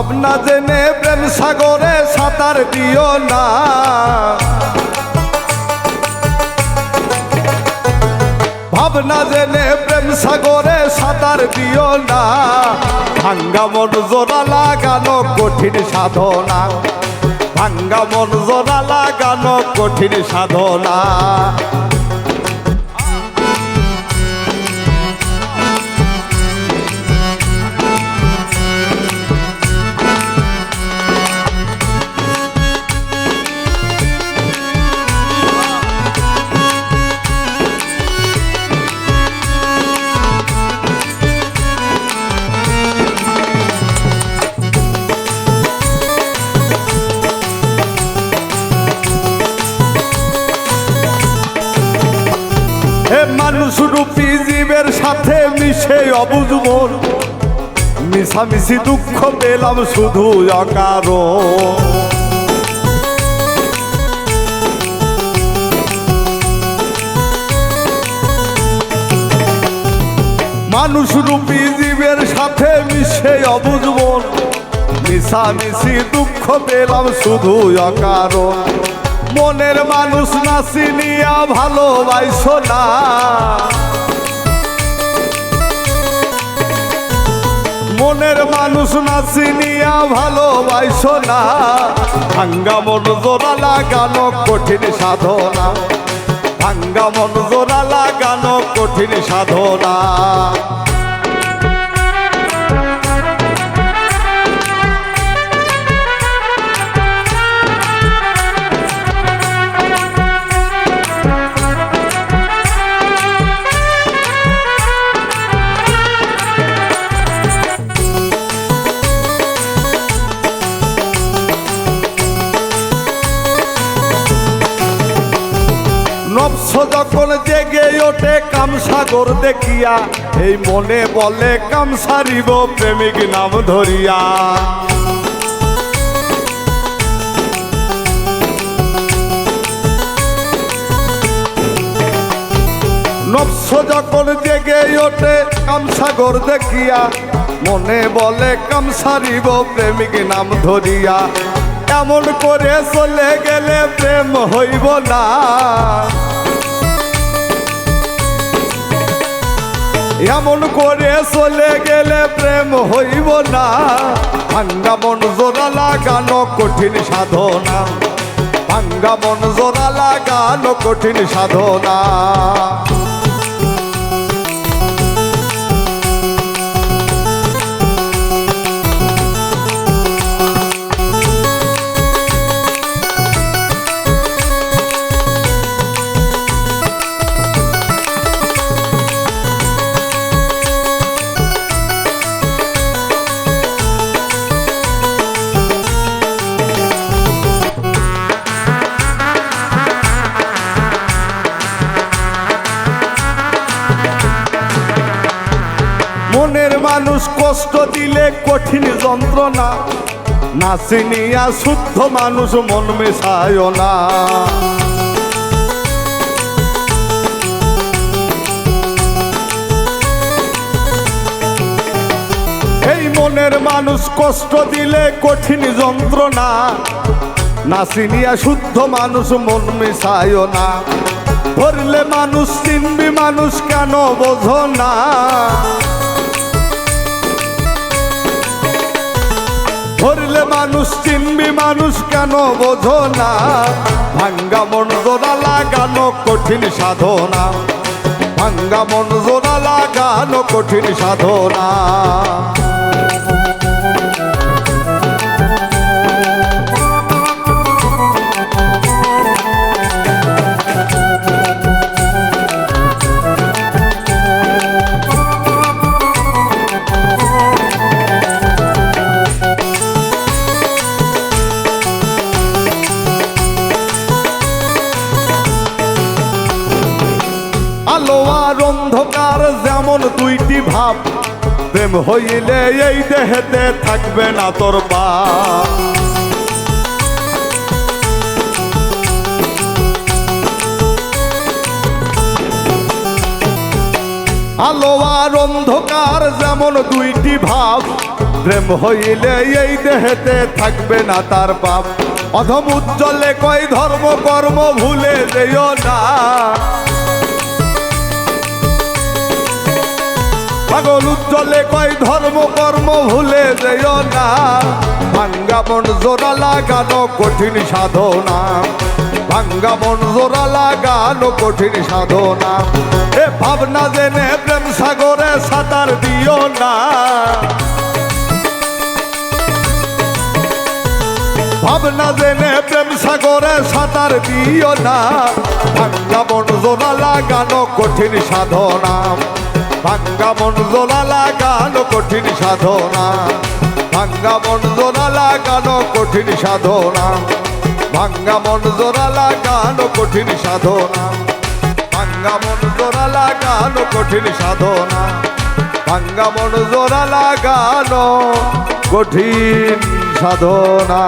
ভাবনা জেনে প্রেম সাগরে সাঁতার দিও না। ভাবনা জেনে প্রেম সাগরে সাঁতার দিও না। ভাঙ্গা মন জোড়া লাগানো কঠিন সাধনা। ভাঙ্গা মন জোড়া লাগানো কঠিন সাধনা। মানুষ রূপী জীবের সাথে মিশে অবুজ মন। মিশামিশি দুঃখ পেলাম শুধু অকারো মানুষ রূপী জীবের সাথে মিশে অবুজ মন। মিশামিশি দুঃখ পেলাম শুধু অকারণ। মনের মানুষ না চিনিয়া ভালোবাইছো না। মনের মানুষ না চিনিয়া ভালোবাইছো না। ভাঙ্গা মন জোড়া লাগানো কঠিন সাধনা। ভাঙ্গা মন জোড়া লাগানো কঠিন সাধনা। নবস যখন জেগে ওঠে কামসাগর দেখিয়া, এই মনে বলে কাম কামসারিব প্রেমিক নাম ধরিয়া। নবস যখন জেগে ওঠে কামসাগর দেখিয়া, মনে বলে কাম কামসারিব প্রেমিক নাম ধরিয়া। এমন করে চলে গেলে প্রেম হইব না। এমন করে চলে গেলে প্রেম হইব না। ভাঙ্গা মন জোড়া লাগানো কঠিন সাধনা। ভাঙ্গা মন জোড়া লাগানো কঠিন সাধনা। মনের মানুষ কষ্ট দিলে কঠিন যন্ত্রণা। না চিনিয়া শুদ্ধ মানুষ মন মেশায় না। এই মনের মানুষ কষ্ট দিলে কঠিন যন্ত্রণা। না চিনিয়া শুদ্ধ মানুষ মন মেশায় না। ধরলে মানুষ, চিনবি মানুষ কেন বোঝো না। ধরলে মানুষ চিনবি, মানুষ কেন বোঝো না? ভাঙ্গা মন জোড়া লাগানো কঠিন সাধনা। ভাঙ্গা মন জোড়া লাগানো কঠিন সাধনা। আলো আর অন্ধকার যেমন দুইটি ভাব, প্রেম হইলে এই দেহেতে থাকবে না তোর বাপ আলো আর অন্ধকার যেমন দুইটি ভাব, প্রেম হইলে এই দেহেতে থাকবে না তার বাপ অধম উজ্জ্বলে কয় ধর্ম কর্ম ভুলে যেও না। পাগল উজ্জ্বলে কয় ধর্ম, কর্ম ভুলে যেও না। ভাঙ্গা মন জোড়া লাগানো কঠিন সাধনা। ভাঙ্গা মন জোড়া লাগানো কঠিন সাধনা। এ ভাবনা জেনে প্রেম সাগরে সাঁতার দিও না। ভাবনা জেনে প্রেম সাগরে সাঁতার দিও না। ভাঙ্গা মন জোড়া লাগানো কঠিন সাধনা। ভাঙ্গা মন জোড়া লাগানো কঠিন সাধনা। ভাঙ্গা মন জোড়া লাগানো কঠিন সাধনা। ভাঙ্গা মন জোড়া লাগানো কঠিন সাধনা। ভাঙ্গা মন জোড়া লাগানো কঠিন সাধনা। ভাঙ্গা মন জোড়া লাগানো কঠিন সাধনা।